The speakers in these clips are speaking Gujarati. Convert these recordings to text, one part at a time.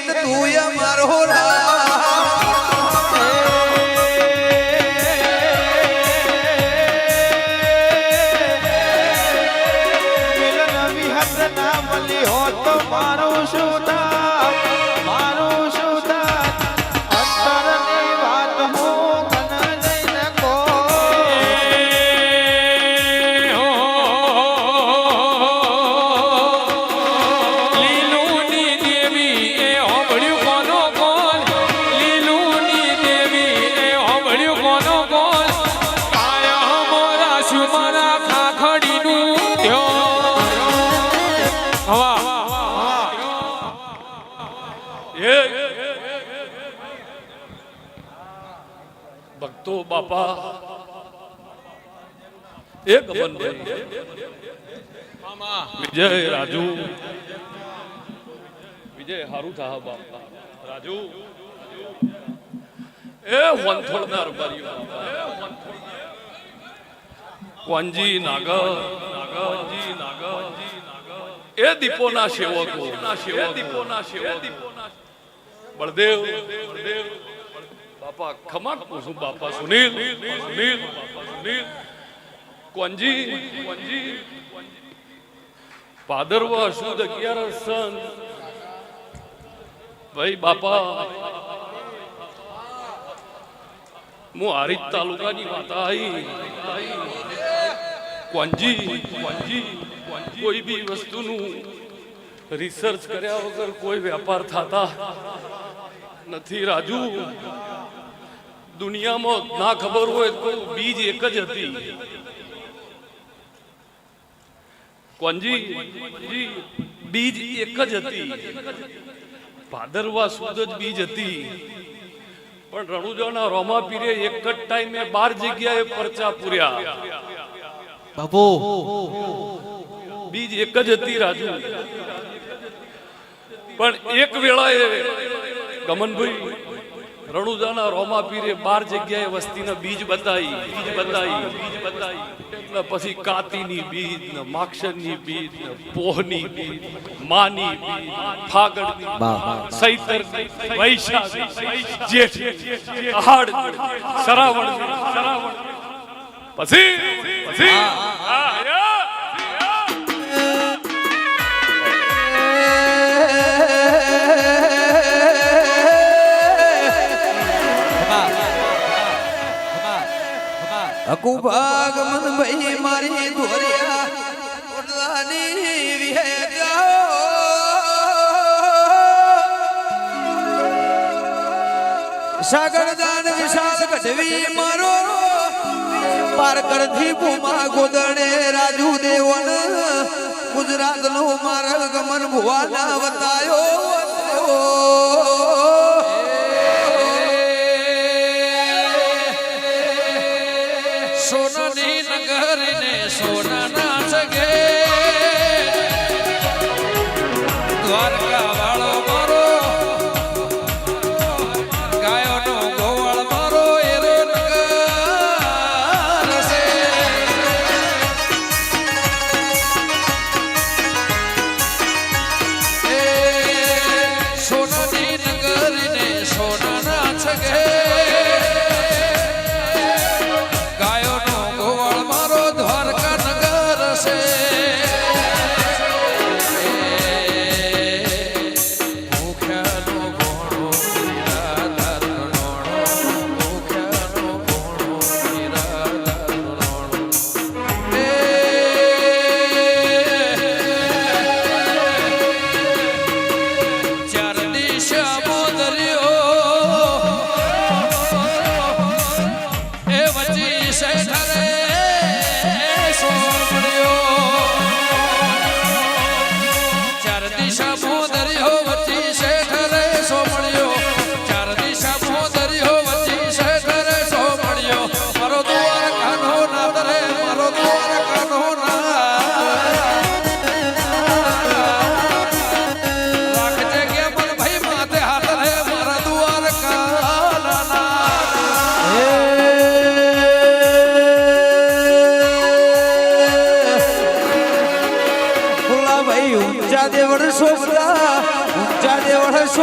વિહેત તું મારો હોત તો મારું શું ભક્તો બાપા. એક બંધ વિજય રાજુ. વિજય હારું થા બાપા. રાજુ. એ વંથોડનાર બારીઓ કોંજી નાગર. નાગરજી નાગર. એ દીપોના સેવકો. દીપોના સેવકો. બળદેવ. બળદેવ. બાપા ખમાટ પૂછું બાપા સુનિલ સુનિલ સુનિલ. કોંજી કોંજી ભાદરવા સુદ અગિયાર સન. ભાઈ બાપા, હું હારીજ તાલુકાની વાત આવી કોંજી કોંજી કોઈ બી વસ્તુનું રિસર્ચ કર્યા વગર કોઈ વેપાર થતા નથી, રાજુ. દુનિયામાં ના ખબર હોય તો બીજ એક જ હતી. કોંજી જી, બીજ એક જ હતી. ભાદરવા સુદ જ બીજ હતી. પણ રણુજાના રોમા પીરે એક જ ટાઈમે બાર જગ્યાએ પરચા પૂર્યા. બાપુ. બીજ એક જ હતી રાજુ. પણ એક વેળાએ ગમનભાઈ રણુજાના રોમા પીરે બાર જગ્યાએ વસ્તીના બીજ બતાવી બીજ બતાવી બીજ બતાવી પછી કાતીની બીજ ને માક્ષરની બીજ ને પોહની બીજ માની બીજ ફાગણની સૈતર વૈશાખ જેઠ આહાડ શ્રાવણ શ્રાવણ પછી પછી હા, અકુભાગ મન ભાઈ મારી ધોરિયા. ઓટલાની વિહે જાઓ સાગર દાન વિશાલ ગઢવી મારો. પારકરથી ભૂમા ગોદડે રાજુ દેવન. ગુજરાત નો માર્ગ ગમન ભુવાના વતાયો. સોનાની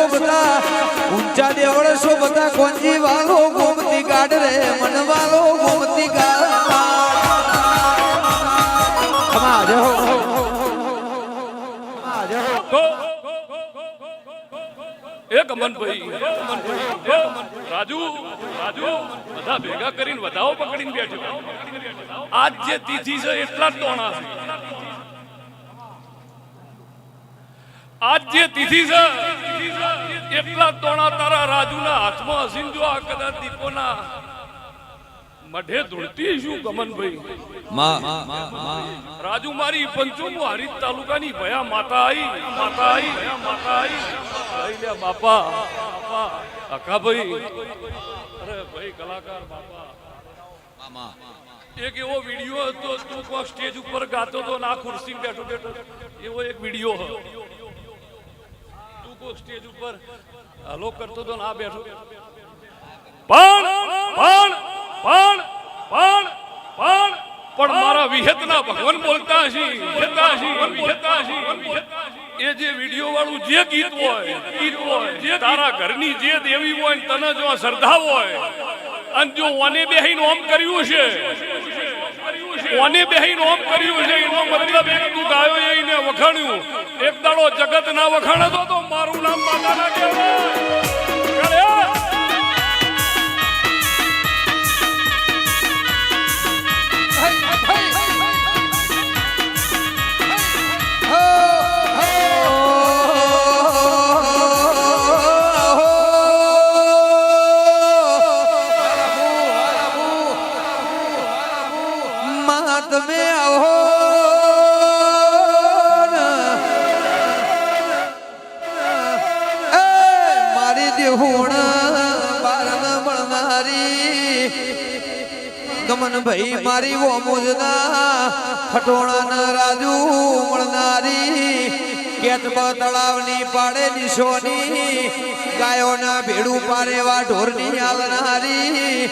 શોભતા ઊંચા દેવળ શોભતા કોંજી વાલો ગોમતી ગાડ રે મન વાલો ગોમતી ગાડ ખમા જય હો તો એ ગમનભાઈ રાજુ રાજુ બધા ભેગા કરીને વધાવો પકડીને બેઠો આજ જે તિથિ છે એટલા જ તોણા છે આજ જે તિથિ છે એટલા જ તોણા તારા રાજુના હાથમાં હસીન જો આ કદાચ દીપોના મઢે ધૂળતી શું ગમનભાઈ રાજુ મારી પંચોમુ હરીત તાલુકાની ભયા માતા આઈ માતા આઈ માતા આઈ. બાપા. બાપા અકાભાઈ અરે ભાઈ કલાકાર બાપા. એક એવો વીડિયો હતો તું કો સ્ટેજ ઉપર ગાતો તો ના ખુરશી બેઠો બેઠો. એવો એક વીડિયો હતો. તું સ્ટેજ ઉપર હલો કરતો તો આ બેઠો. પણ પણ પણ પણ પણ પણ મારા વિહેતના ભગવાન બોલતા હશી વિહેતા હશી વિહેતા હશી એ જે વિડિયો વાળું જે ગીત હોય ગીત હોય જે તારા ઘરની જે દેવી હોય તને જો શ્રદ્ધા હોય, અને જો ઓને બેહીને ઓમ કર્યું છે ઓને બેહીન ઓમ કર્યું છે. એનો મતલબ એક તું ગાયો એને વખાણ્યું. એક દાડો જગત ના વખાણે તો મારું નામ માતા ના કહેવાય મારી ઓમોજના ખટોળાના રાજુ મળનારી તળાવની પાડે નિશોની, ગાયોના ભેડું પારેવા ઢોરની હાલનારી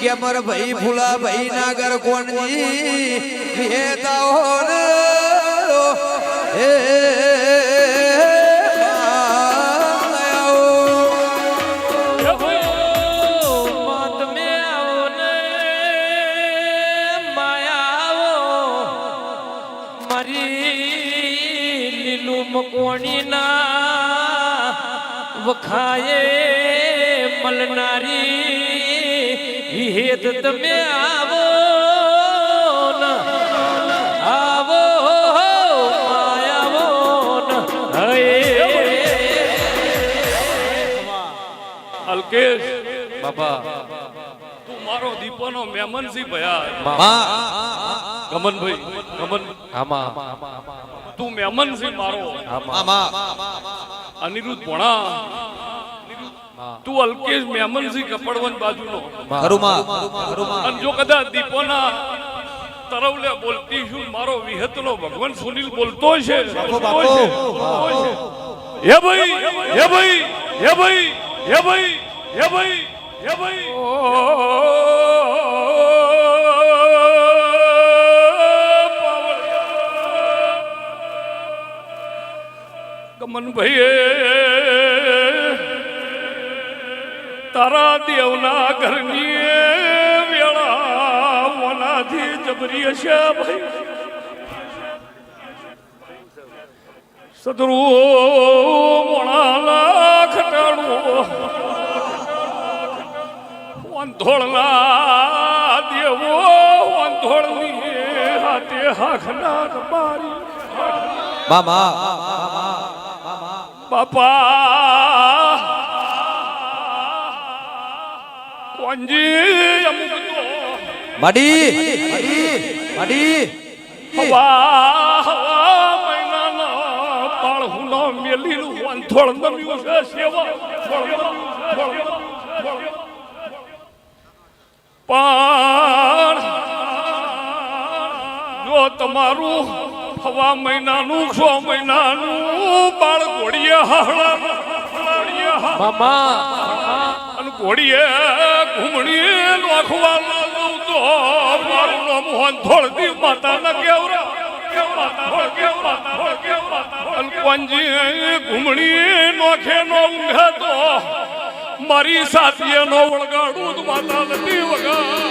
ગેમર ભાઈ ફૂલા ભાઈ નાગર કોણજી વેતાઓ હે લીલું વખાયે મલનારી વિહેત તમે આવો ન આવો માયાવો ન હે. અલ્કેશ. બાબા તું મારો દીપોનો ભયા. ગમનભાઈ ગમન. તું મેમન છે મારો. અનિરુદ્ધ ભોણા. તું અલ્કેશ મેમન છી કપડવન બાજુનો. અને જો કદાચ દીપોના તરવલે બોલતી છું મારો વિહતનો ભગવાન સુનિલ બોલતો છે? બોલતો છે. હે ભાઈ હે ભાઈ હે ભાઈ હે ભાઈ હે ભાઈ હે ભાઈ. ગમન ભાઈ તારા દેવના ઘરની વેળા મોનાથી જબરી હશે ભાઈ. સદરુ મોણાલા ખટાણું વંધોળના દેવો વંધોળની હાથે હાખના મારી. બાપા. કોંજી અમુક તો. માડી માડી હવા હવા મહિનાના બાળહુનો મેલીનું વંથોળ નમ્યું છે સેવા. પણ જો તમારું હવા મહિનાનું છ મહિનાનું બાળ ઘોડીએ હાળા મામા. અને ઘોડીએ ઘૂમણીએ નોખવા લાગું તો મારું નામ વંથોળ દી માતાના કેવરા. અલ્પનજી ઘૂમણી નોખે નો ઊંઘે તો. મારી સાથીએ નો વળગાડું માતા નથી વગા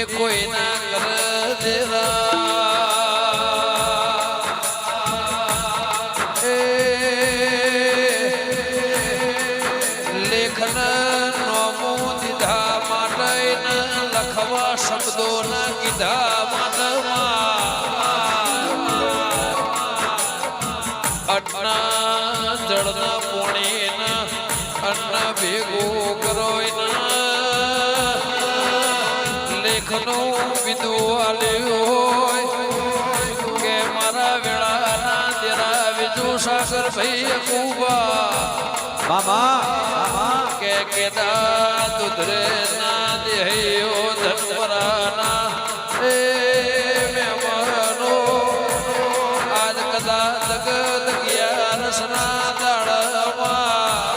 એ કોઈ ના કર દેરા એ લેખન નોમો દીધા માટે લખવા શબ્દો ના કીધા અન્ના જળના પોણીના અન્ન ભેગું કરો લેખનો વિધુ આલ્યો કે મારા વેળાના તેરા વિજુ સાસર ભાઈ કુબા મામા કે કેદા દુધરે ના દેહયો ધનપરાના એ કદાચ જગત અગિયારસના દાડામાં.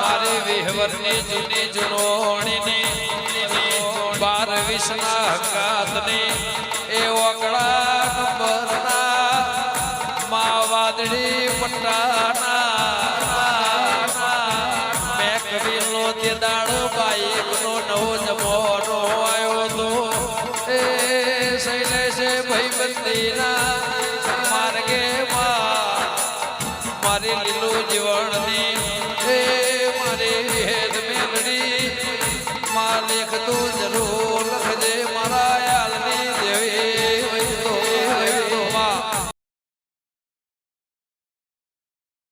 મારી વિહવરની જૂની જુનોણીની વીસના હકાતની એ ઓગળા નંબરના મા વાદળી પટ્ટાના મેં કબીરનો તે દાડ